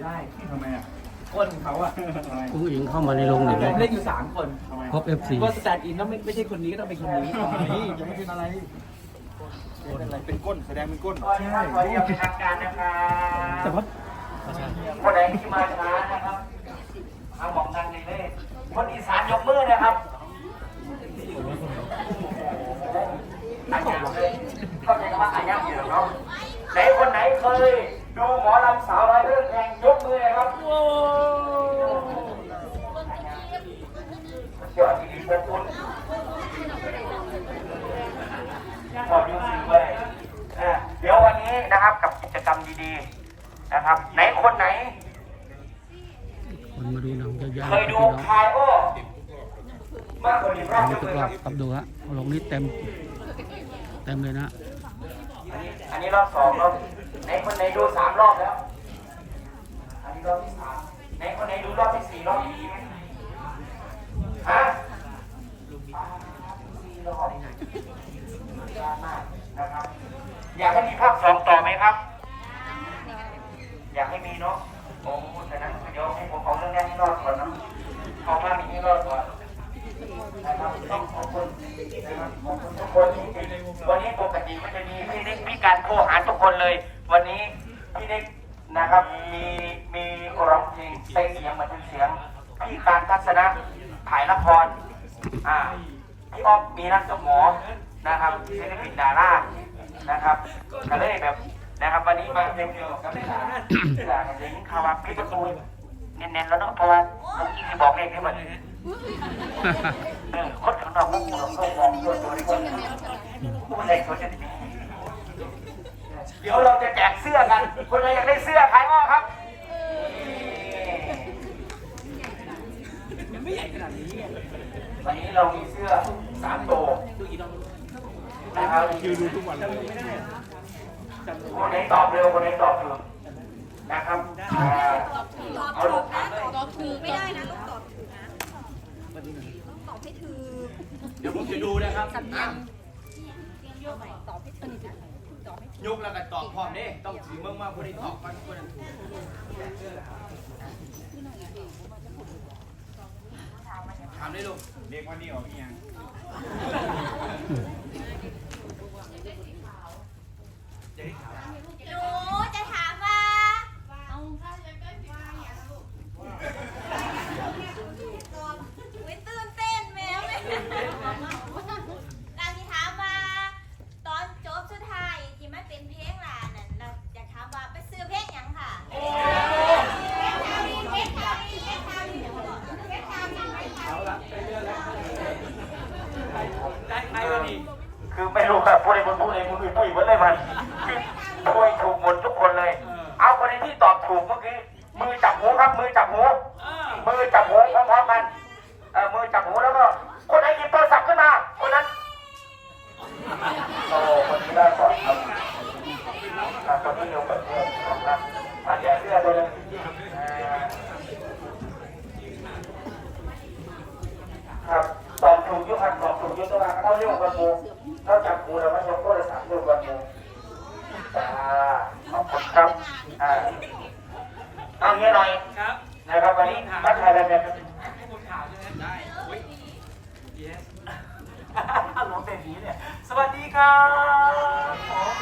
ไม่ได้ทำไมอะก้นเขาอะทำไมกุ้งอิงเข้ามาในโรงหนึ่งผมเล่นอยู่สามคนทำไมครบ FC ก็สแตนด์อินต้องไม่ไม่ใช่คนนี้ก็ต้องเป็นคนนี้นี่ยังไม่เป็นอะไรเป็นอะไรเป็นก้นแสดงเป็นก้นขออนุญาตขออนุญาตเป็นทางการนะครับแต่ว่าคนใดที่มาช้านะครับเอาหมองดังเลยเลยคนอีสานยกมือนะครับอาญาเลยเข้าใจคำว่าอาญาอยู่หรอเนาะไหนคนไหนเคยดู หมอลำสาวร้อยเรื่องแข่งยกมือเลยครับเดี๋ยวทีนี้พวกคุณขอบคุณสิเว้ยอะเดี๋ยววันนี้นะครับกับกิจกรรมดีๆนะครับ ไหนคนไหนคนมาดูหนังเยอะแยะเคเลยยคดูรับพี่น้องคายโอมากกว่านี้รอบมียกทุกมือรคอรับบครับดูฮะโรงนี้เต็ม เต็มเลยนะอันนี้รอบสองรอบไห นคนไหนดูสามรอบแล้ว อันนี้รอบที่สามไหนคนไหนดูรอบที่สี่รอบนี้ดีไหมฮะสี่รอบยากมากนะครับ อยากให้มีภาคสองต่อไหมครับ อยากให้มีเนาะโอ้แต่นั้นเดี๋ยวให้ผมของเรื่องนี้ให้รอดก่อนเนาะเอาภาคนี้ให้รอดก่อน นะครับต้องขอบคุณนะครับขอบคุณทุกคนจริงๆวันนี้ปกติมันจะมีพี่นิกพี่การโทรหาทุกคนเลย วันนี้พี่นิกนะครับมีมีร้องเพลงใส่เสียงเหมือนเป็นเสียงพี่การทัศนะถ่ายละครอ่าพี่อ๊อฟมีนักกับหมอนะครับศิลปินดารานะครับก็เลยแบบนะครับวันนี้มาเดียวๆกับหลานหลานเด็กข่าวาพี่ประตูเน้นๆแล้วเนาะเพราะว่าเมื่อกี้มีบอกเลขให้มัน เออคนข้างนอกพวกเราต้องมองตัวตัวนี้คนผู้ใดเขาจะดีเดี๋ยวเราจะแจกเสื้อกัน คนไหนอยากได้เสื้อขายอ้อครับยังไม่ใหญ่ขนาดนี้วันนี้เรามีเสื้อสามตัวนะครับคิวดูทุกวันเลยคนไหนตอบเร็วคนไหนตอบถูกนะครับอ่าเอาลงถามเลยตอบถูกไม่ได้นะต้องตอบถูกนะ ต้องตอบให้ถูกเดี๋ยวผมจะดูนะครับสำเนียงเอาใหม่ตอบให้ถูกตอบให้ถูกยุกแล้วก็ตอบพร้อมเด้ต้องถือเมื่อมาคนนี้ตอบกันคนนั้นถูกถามได้ลูกเรียกว่านี่ออกอีหยัง หนูจะถามว่าเอาไม่ตื่นเต้นแมวเลยการที่ถามว่า ตอนจบสุดท้ายที่มันเป็นเพลงล่ะนั่นเราอยากถามว่าไปซื้อเพลงหยังค่ะเพลงทาวินเพลงทาวินเพลงทาวินเพลงทาวินเพลงทาวิน เอาละไปเรื่อยแล้วได้ใครวันนี้ คือไม่รู้ เรับพูดอะไรพูดอะไรพูดอะไรพูดอีกหมดเลยมันคือคุยถูกหมดทุกคนเลย เอาคนที่ตอบถูกเมื่อกี้มือจับหูครับมือจับหู เออ มือจับหูพร้อมๆกันเออมือจับหูแล้วก็คนไหนหยิบโทรศัพท์ขึ้นมาคนนั้นโอ้คนนี้ได้ก่อนครับอะคนที่เร็วกว่าเพื่อนนะครับอะแจกเสื้อตัวหนึงอ่าครับตอบถูกยุคอันตอบถูกยุคตัวเท่าเร็วกว่าหมูเท่าจับหูแล้วมันยกโทรศัพท์เร็วกว่าหมูอ่าขอบคุณครับอ่าเอาเงี้ยหน่อย ครับ นะครับวันนี้มาถ่ายรายการ ให้ผมถามใช่ไหมได้อุ้ย yes หลวงเศรษฐีเนี่ย สวัสดี ครับผม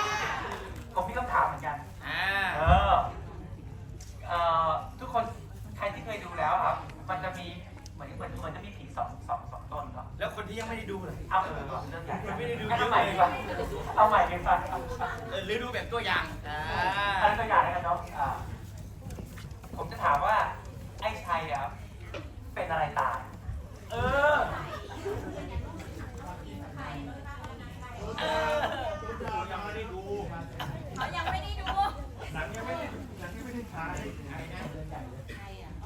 ผมมีคำถามเหมือนกัน อ่าเออ เอ่อ ทุกคนใครที่เคยดูแล้วครับ มันจะมีเหมือนเหมือนเหมือนจะมีผีสองสองสองต้นครับแล้วคนที่ยังไม่ได้ดูเลยเอาเออเรื่องใหญ่ไม่ได้ดูเอาใหม่ดีกว่าเอาใหม่ดีกว่าเออหรือดูแบบตัวอย่างอ่าอันตัวอย่างนะครับน้องอ่าผมจะถามว่าไอ้ชัยอะครับเป็นอะไรตาย เออ เออยังไม่ได้ดูเขายังไม่ได้ดูหนังยังไม่ได้หนังยังไม่ได้ฉาย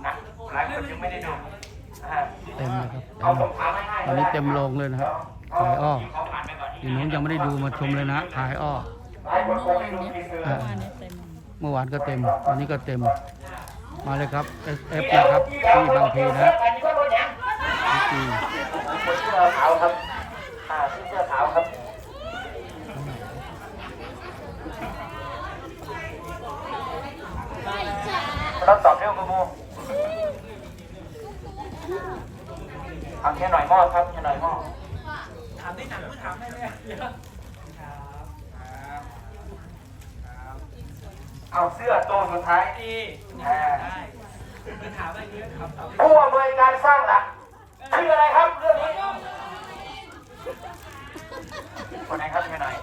นะหลายคนยังไม่ได้ดูอ่าเต็มเลยครับเอาผมถามง่ายๆตอนนี้เต็มโรงเลยนะครับขายอ้อเอาผ่านไปก่อนพี่น้องยังไม่ได้ดูมาชมเลยนะขายอ้อหลายคนคงไม่ดูทีเซอร์อ่าเมื่อวานก็เต็มวันนี้ก็เต็ม มาเลยครับ SF นะครับที่บางพีนะอันนี้ก็โดนยังที่คนเสื้อขาวครับอ่าเสื้อขาวครับ ไม่ใช่ เราตอบเร็วกูมูเอาแค่หน่อยหม้อครับแค่หน่อยหม้อถามได้หนังถามได้ไหมเดี๋ยวครับเอาเสื้อตัวสุดท้ายดีได้คือถามอะไรเยอะครับตอบผู้อำนวยการสร้างหลักชื่ออะไรครับเรื่องนี้คนไหนครับแค่หน่อย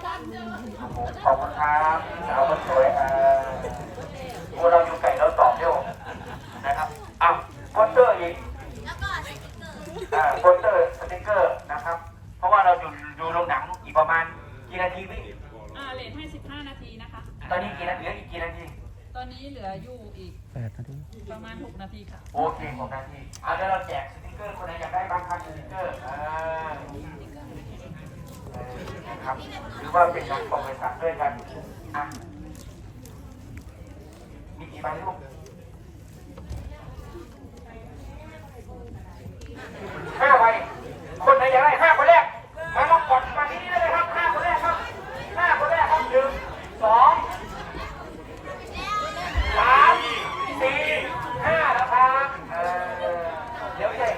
โอ้โหขอบคุณครับสาวคนสวยอ่าโอ้เราอยู่ไก่เราตอบเร็วนะครับอะโปสเตอร์อีก แล้วก็สติ๊กเกอร์ อ่าโปสเตอร์สติกเกอร์นะครับ เพราะว่าเราอยู่ดูโรงหนังอีกประมาณกี่นาทีพี่ อ่าเลทให้ 15 นา ทีนะคะ ตอนนี้กี่นาทีเหลืออีกกี่นาทีตอนนี้เหลืออยู่อีกแปดนาทีประมาณ 6 นาทีค่ะ โอเคหกนาทีอ่าเดี๋ยวเราแจกสติกเกอร์คนไหนอยากได้บ้างครับสติกเกอร์อ่าเออนะครับหรือว่าเป็นการบริษัทด้วยกันอะมีกี่ใบลูกห้าใบคนไหนอยากได้ห้าคนแรกมาลองกดมาที่นี่ได้เลยครับห้าคนแรกครับห้าคนแรกครับหนึ่งสองสามสี่ห้าแล้วครับเออเดี๋ยวใหญ่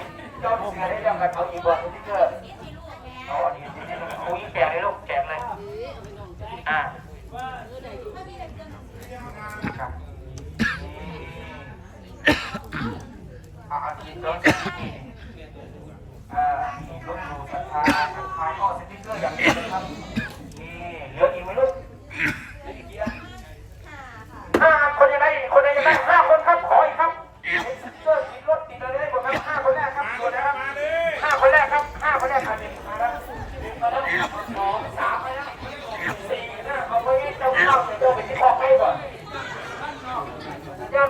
ยอดเสือได้ยังกันเอาอีกบอร์ดสติ๊กเกอร์เอาอันนี้นี่นี่คุยแจกเลยลูกแจกเลย อ่าครับอาอันนี้รถอ่ามีรถดูสัทธาขายข้อสติ๊กเกอร์อย่างนี้นะครับ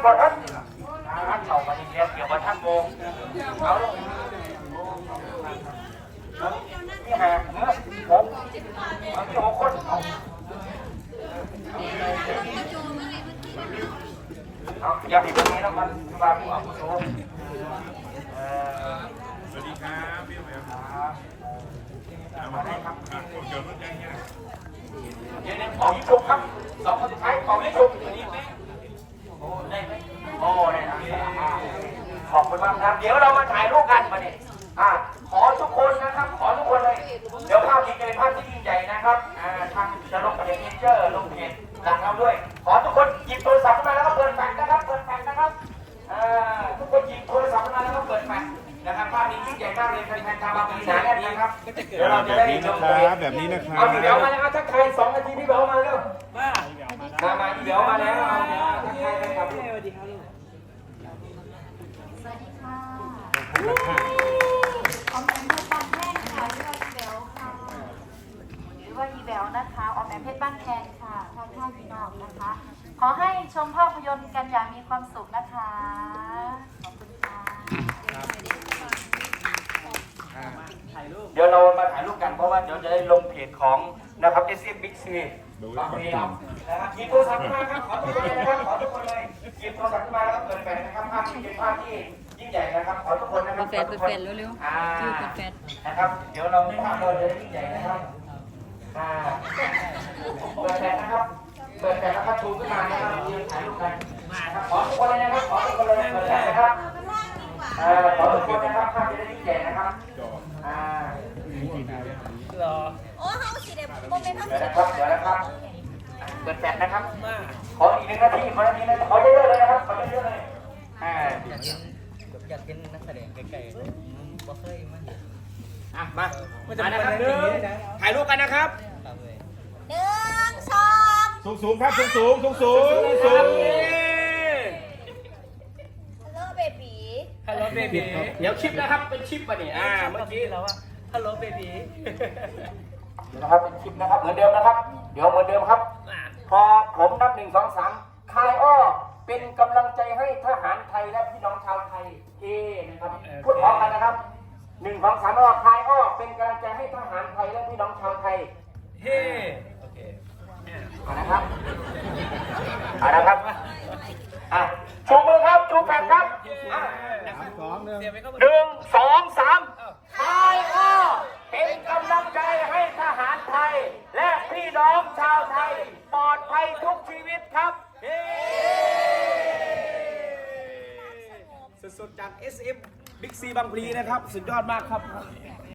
บอท่านท่านเข่ามาเดียวเกี่ยวกับท่านโมงเอาลูกนี่หาเนื้อหกเอาที่หกคนเอาเอาอย่าผิดตรงนี้แล้วมันวาผู้ชมเอ่อสวัสดีครับพี่แหววครับเอามาให้ครับเดรถแดงเนี่ยวเดี๋ยวเดี๋ยวขอยิงชุบครับสองคนสุดท้ายขอยิงชุบโอ้ได้ไหม โอ้ได้นะอ่าขอบคุณมากครับ เดี๋ยวเรามาถ่ายรูปกันมาเนี่ยอ่า นะครัเอาบพี่เบลมาแล้วครับทักทายสองนาทีพี่เบลมาเร็วว่ามามาพี่เบลมาแล้วเอาเนี่ยทักทายกันครับสวัสดีครับลูกสวัสดีค่ะออมแอมเพชรบ้านแพงค่ะเรียกว่าอีแบลค่ะหรือว่าอีแบลนะคะออมแอมเพชรบ้านแพงค่ะทางท่าพี่น้องนะคะ ขอให้ชมภาพยนตร์กันอย่างมีความสุขนะคะขอบคุณค่ะถ่ายรูปเดี๋ยวเรามาถ่ายรูปกันเพราะว่าเดี๋ยวจะได้ลงเพจของ นะครับเอสเอ็มบิ๊กซีดูบางก่อนทีนะครับหยิบโทรศัพท์ขึ้นมาครับขอทุกคนเลยนะครับขอทุกคนเลยหยิบโทรศัพท์ขึ้นมาแล้วก็เปิดแฟลชนะครับภาพนี้เป็นภาพที่ยิ่งใหญ่นะครับขอทุกคนนะครับเปิดแฟลชเปิดแฟลชเร็วๆอ่าชื่อเปิดแฟลชนะครับเดี๋ยวเราภาพเราจะได้ยิ่งใหญ่นะครับอ่าเปิดแฟลชนะครับเปิดแฟลชนะครับชูขึ้นมานะครับยืนถ่ายรูปกันนะครับขอทุกคนเลยนะครับขอทุกคนเลยเปิดแฟลชนะครับเอ่อขอทุกคนนะครับภาพจะได้ยิ่งใหญ่นะครับอ่า รอโอ้เขาสิเด็กโมเมนต์เขาเดี๋ยวสินะครับเดี๋ยวนะครับ เปิดแฟลชนะครับขออีกหนึ่งนาทีขอนาทีนะขอเยอะๆเลยนะครับ ขอเยอะๆเลยอ่าอยากเป็นนักแสดงไกลๆบ่เคยมาเห็นอะมามานะครับหนึ่งถ่ายรูปกันนะครับครับเลยหนึ่งสองสูงสูงครับสูงสูงสูงสูงสูงฮัลโหลเบบีฮัลโหลเบบีเดี๋ยวคลิปนะครับ เป็นคลิปป่ะเนี่ยอ่า เมื่อกี้แล้วว่า ฮัลโหลเบบีเดี๋ยวนะครับเป็นคลิปนะครับเหมือนเดิมนะครับ เดี๋ยวเหมือนเดิมครับ พอผมนับหนึ่งสองสามคายอ้อเป็นกำลังใจให้ทหารไทยและพี่น้องชาวไทยเฮนะครับพูดพร้อมกันนะครับหนึ่งสองสามอ้อคายอ้อเป็นกำลังใจให้ทหารไทยและพี่น้องชาวไทยเฮ้โอเคเอานะครับเอานะครับอะชูมือครับชูแผ่นครับอะสองหนึ่งเสียไปก็หนึ่งสองสามทายอ้อเป็นกำลังใจให้ทหารไทย และพี่น้องชาวไทย ปลอดภัยทุกชีวิตครับ เฮ้ ซีบางพลีนะครับ สุดยอดมากครับ